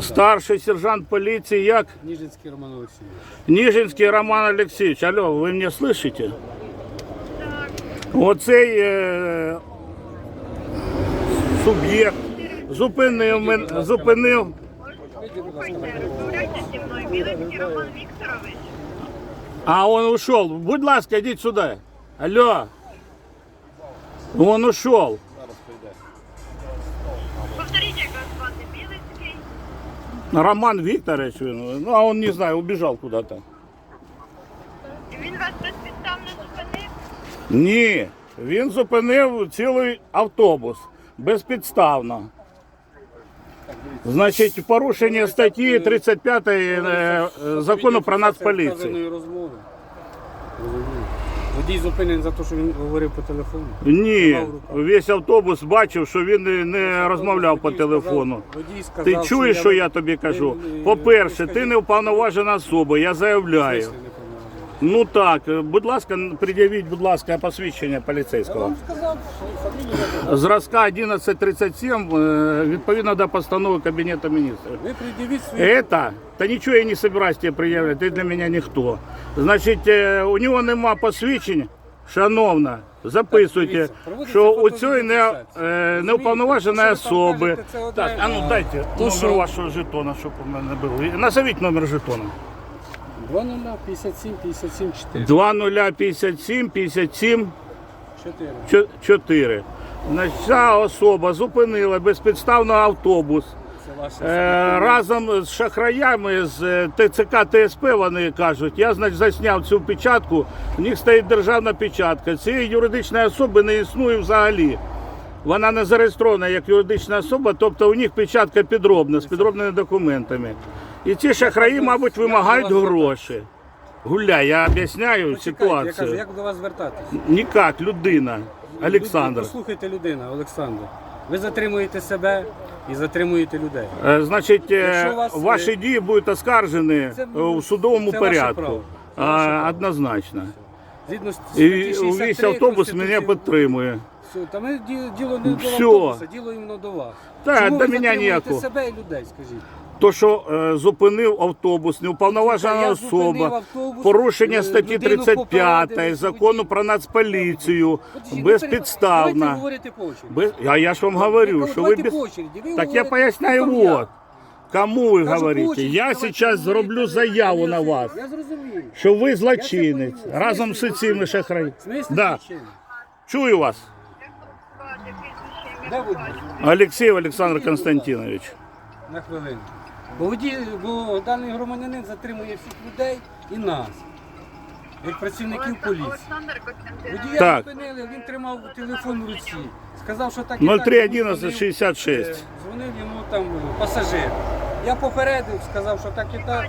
Старший сержант полиции як Ніжинський Роман Олексійович. Ніжинський Роман Олексійович. Алло, ви мене слышите? Оцей е, суб'єкт зупинив мен, зупинив. А он ушел. Будь ласка, идите сюда. Алло. Он ушел. Роман Викторович, він, ну а он не знаю, убежал куда-то. Він вас безпідставно зупинив. Ні, він зупинив цілий автобус безпідставно. Значить, порушення статті 35 е, е, закону про нацполіцію. Розмови. Водій зупинений за те, що він говорив по телефону. Ні, весь автобус бачив, що він не, не розмовляв по Водій сказав- телефону. водій сказав, Ти чуєш, що я тобі кажу? Ти, По-перше, ти ти не уповноважена особа, я заявляю. Смислі. Ну так, е, будь ласка, пред'явіть, будь ласка, посвідчення поліцейського. Зразка 1137, е, відповідно до постанови Кабінету міністрів. Ви пред'явіть свої... Это? Та нічого я не собираюсь тебе пред'являти, ти для мене ніхто. Значить, е, у нього нема посвідчень, шановна, записуйте, що у цієї не, неуповноваженої особи. Так, а ну дайте номер вашого жетона, щоб у мене був. Назовіть номер жетона. 20 57 57 4. 2057 57 4. 4. Значить, ця особа зупинила безпідставно автобус. Е, разом з шахраями з е, ТЦК ТСП вони кажуть, я значить засняв цю печатку, в них стоїть державна печатка. Цієї юридичної особи не існує взагалі. Вона не зареєстрована як юридична особа, тобто у них печатка підробна з підробними документами. І ці шахраї, мабуть, вимагають гроші. Гуляй, я об'ясняю Почекайте, Я кажу, ситуацію. як до вас звертатись? Ніяк, людина. Олександр. Послухайте людина, Олександр. Ви затримуєте себе і затримуєте людей. Е, Значить, е, Якщо вас, ваші е, дії будуть оскаржені це, е, у судовому це ваше порядку. право. Це А, ваше право. Однозначно. Згідно з І статті увесь 63 автобус мене Конституції- підтримує. Все, Та ми ді- діло не до Всьо. автобуса, діло іменно до вас. Та, Чому до ви мене затримуєте ніякого. себе і людей, скажіть? То, що е, зупинив автобус, неуповноважена Я зупинив особа, автобус, порушення е, статті людину 35 попередили, закону про нацполіцію, От, Давайте безпідставно. говорити по очереді. Без... А я ж вам говорю, що ви давайте без... по очереді. Ви Так я говорите, поясняю, потім я. вот. Кому ви Кажу, по говорите? очереді, Я давайте зараз говорити, зроблю заяву на вас, Я зрозумів. що ви злочинець разом з цими. В смислі Да. причини? Чую вас. Де ви? Олексій Олександр Константинович. На хвилину. Бо, водій, бо даний громадянин затримує всіх людей і нас, як працівників поліції. Водія Так. зупинили, він тримав телефон в руці. Сказав, що так і так. 031166. Е, Дзвонив йому там е, пасажир. Я попередив, сказав, що так і так.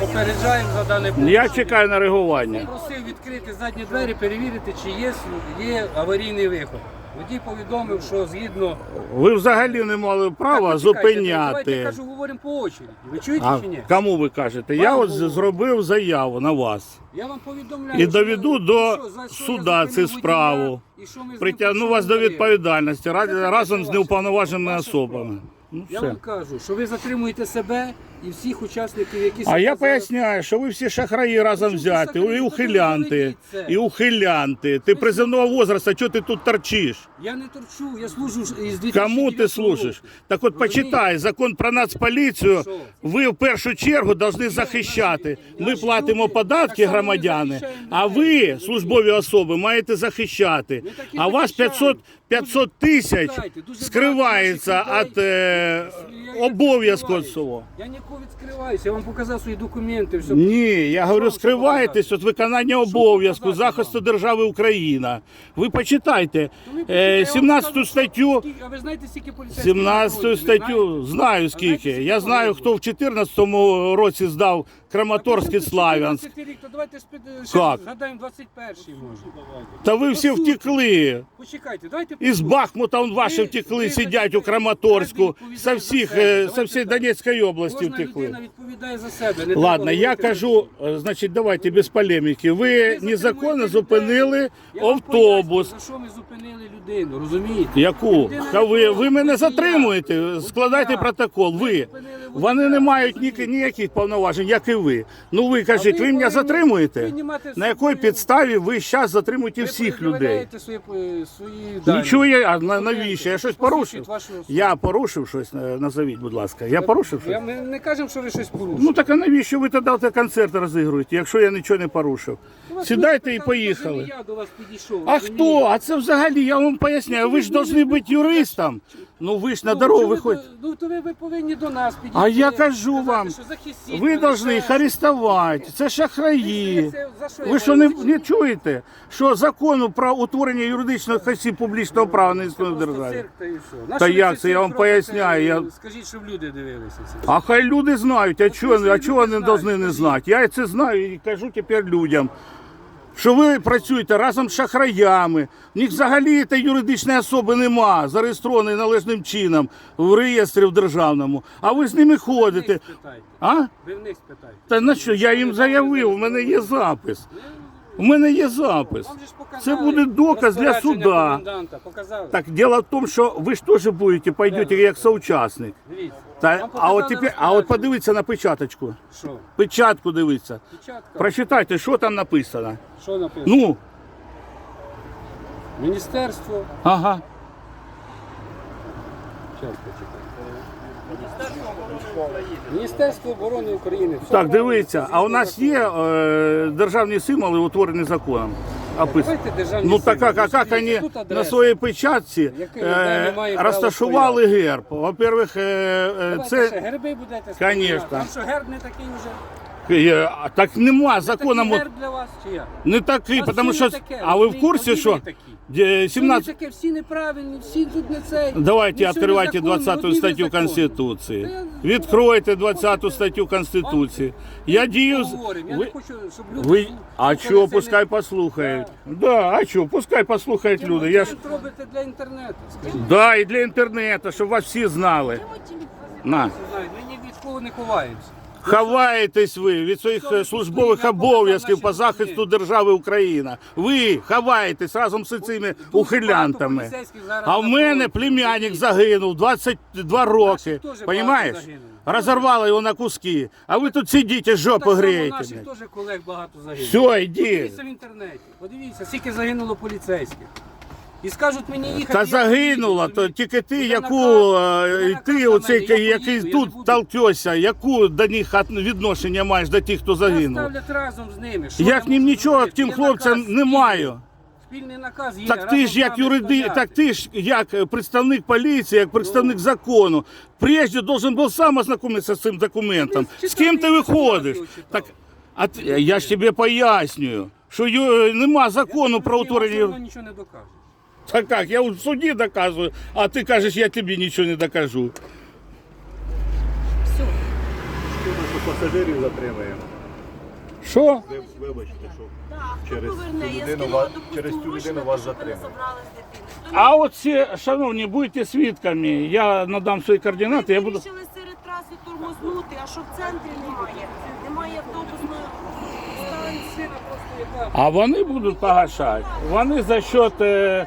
Попереджаємо за дане Я порушення. чекаю на реагування. Просив відкрити задні двері, перевірити, чи є, є аварійний виход. Водій повідомив, що згідно Ви взагалі не мали права Так, почекайте, Давайте я зупиняти. кажу, говоримо по очереді. Ви чуєте А чи ні? кому ви кажете? Я от говорю. зробив заяву на вас. Я вам повідомляю. І що доведу до що, за що суда я цю зупинив справу. і що ми з ним Притягну вас до відповідальності ра- Це разом з неуповноваженими особами. Ну, Я все. вам кажу, що ви затримуєте себе і всіх учасників, які А я поясняю, що ви всі шахраї разом шахраї? і ухилянти, і ухилянти. Ти приземного возраста, чого ти тут торчиш? Я не торчу, я служу із 2009 Кому ти служиш? Так от почитай закон про нацполіцію. Ви в першу чергу повинні захищати. Ми платимо податки громадяни, а ви, службові особи, маєте захищати. А вас 500, 500 тисяч скривається від е, обов'язку цього. Я нікого відкриваюся, я вам показав свої документи, все. Ні, я говорю, скриваєтесь від виконання обов'язку захисту держави Україна. Ви почитайте е, почитайте, я вам 17 статтю. А ви знаєте, скільки поліцейських? 17 статтю знаю скільки. Я знаю, хто в 14 році здав Краматорськ і Славянськ. 14 рік, то давайте спи- ще Як? згадаємо 21-й може. Та ви всі втекли. Почекайте, давайте Із. Бахмута он ваші втекли, сидять у Краматорську, со всіх, е, со всієї. Донецької області Кожна втекли. людина відповідає за себе. Не Ладно, треба я говорити кажу, е, значить, давайте без полеміки. Ви незаконно зупинили Я вам автобус. поясню, За що ми зупинили людину, розумієте? Яку? Ха, Ви, ви мене затримуєте, складайте протокол. Ви. Вони не мають ні, ніяких повноважень, як і ви. Ну ви кажіть, ви мене повинні затримуєте? На якій підставі ви зараз затримуєте всіх людей? Свої, е, свої дані. Нічого я, а на- навіщо? Я щось порушив? Посвідчить вашу особу. Я порушив щось, е, назовіть, будь ласка. Я порушив щось? Я, ми не кажемо, що ви щось порушили. Ну так а навіщо ви тоді те концерт розігруєте, якщо я нічого не порушив? У вас Сідайте і поїхали. Я до вас підійшов. А розумієте? хто? А це взагалі, я вам поясняю, ви ж повинні бути юристом. Ну ви ж на Ну, дорогу ви виходите. до- Ну то ви, ви повинні до нас підійти. А я кажу сказати, вам, що захистіть Ви мене, повинні їх арестувати. Це шахраї. Це за що я Ви що не, маю не чуєте, що закону про утворення юридичних осіб публічного права не існує в Просто державі? цирк та і все. Та Нащо ви як це? Я цирк вам робите? поясняю, я- Скажіть, щоб люди дивилися. це. А хай люди знають, а чого, що а чого вони повинні не знати? Я це знаю і кажу тепер людям. Що ви працюєте разом з шахраями, в них взагалі та юридичної особи нема, зареєстрованої належним чином в реєстрі в державному, а ви з ними ходите. А? Ви в них спитайте. Та на що? Я їм заявив, у мене є запис. У мене є запис. Вам же ж показали Це буде доказ для розпорядження суда. коменданта. Показали? Так, дело в тому, що ви ж теж будете, пойдете як соучасник. Дивіться. Та, а от тепер, а от подивіться на печаточку. Що? Печатку дивіться. Печатка? Прочитайте, що там написано. Що написано? Ну, Міністерство. ага. Почекайте. Міністерство оборони України. Все Так, дивіться, а у нас є е, державні символи, утворені законом. Описані. Ну так а как вони они на своїй печатці маємо розташували герб? Во-первых, ще це герби будете Конечно. Там що герб не такий вже? так нема законом. Герб для вас чи як? Не такий, тому що а ви в курсі, що. Де- Всі 17 таке, всі неправильні, всі тут не цей. Давайте відкривайте незаконно, 20 одні статтю. Конституції. Та я- Відкройте 20 статтю Конституції. Я дію. з- Говоримо. Я Ви, не хочу, щоб люди... ви, слухали а це чого, не- пускай послухають. Да, а чого, пускай послухають люди. Я ж, робите для інтернету. Скажіть, да, і для інтернету, щоб вас всі знали. На. знають, ми ні від кого не ховаємося. Ховаєтесь ви від своїх е, службових обов'язків по захисту держави Україна. Ви ховаєтесь разом з цими ухилянтами. А в мене племянник загинув 22 роки. Понимаєш? загинуло. Його на куски. А ви тут сидите, жопу Так греєте. наших теж колег багато загинуло. Все, йди. Подивіться в інтернеті. Подивіться, скільки загинуло поліцейських. І скажуть мені їхати. Та загинула, то тільки ти, яку е, і ти, оцей, мене, який тут буду. толкешся, яку до них відношення маєш до тих, хто загинув? ставлять разом з ними. Що Я я к ним можу нічого, к зробити? тим Є хлопцям наказ не маю. Спільний наказ є. Так ти разом ж як нами юриди, стояти. так ти ж як е, представник поліції, як представник закону, прежде должен був сам ознакомитися з цим документом. Ну, З ким ти я виходиш? його читав. Так, а ти- я ж тобі пояснюю, що ю- нема закону про Я утворення. нічого не докажу. Так як, я в суді доказую, а ти кажеш, я тобі нічого не докажу. Все, Пасажирів затримаємо. Що? Ви вибачте, що Через цю людину вас- через цю людину вас затримали. А от ці, шановні, будьте свідками, я надам свої координати, я буду. Вирішили серед траси тормознути, а що в центрі немає? Немає автобусної станції. А вони будуть погашати. Вони за счет. Е...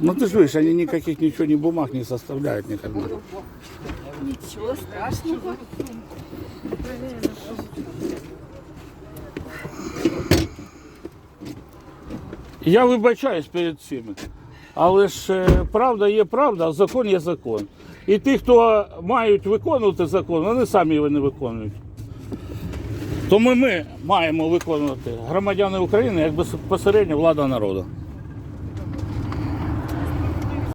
Ну ты же видишь, они никаких ничего, ни бумаг не составляют никогда. Нічого страшного. Я вибачаюсь перед всіми. Але ж е, правда є правда, а закон є закон. І ті, хто мають виконувати закон, вони самі його не виконують. Тому ми маємо виконувати громадяни України як безпосередньо влада народу.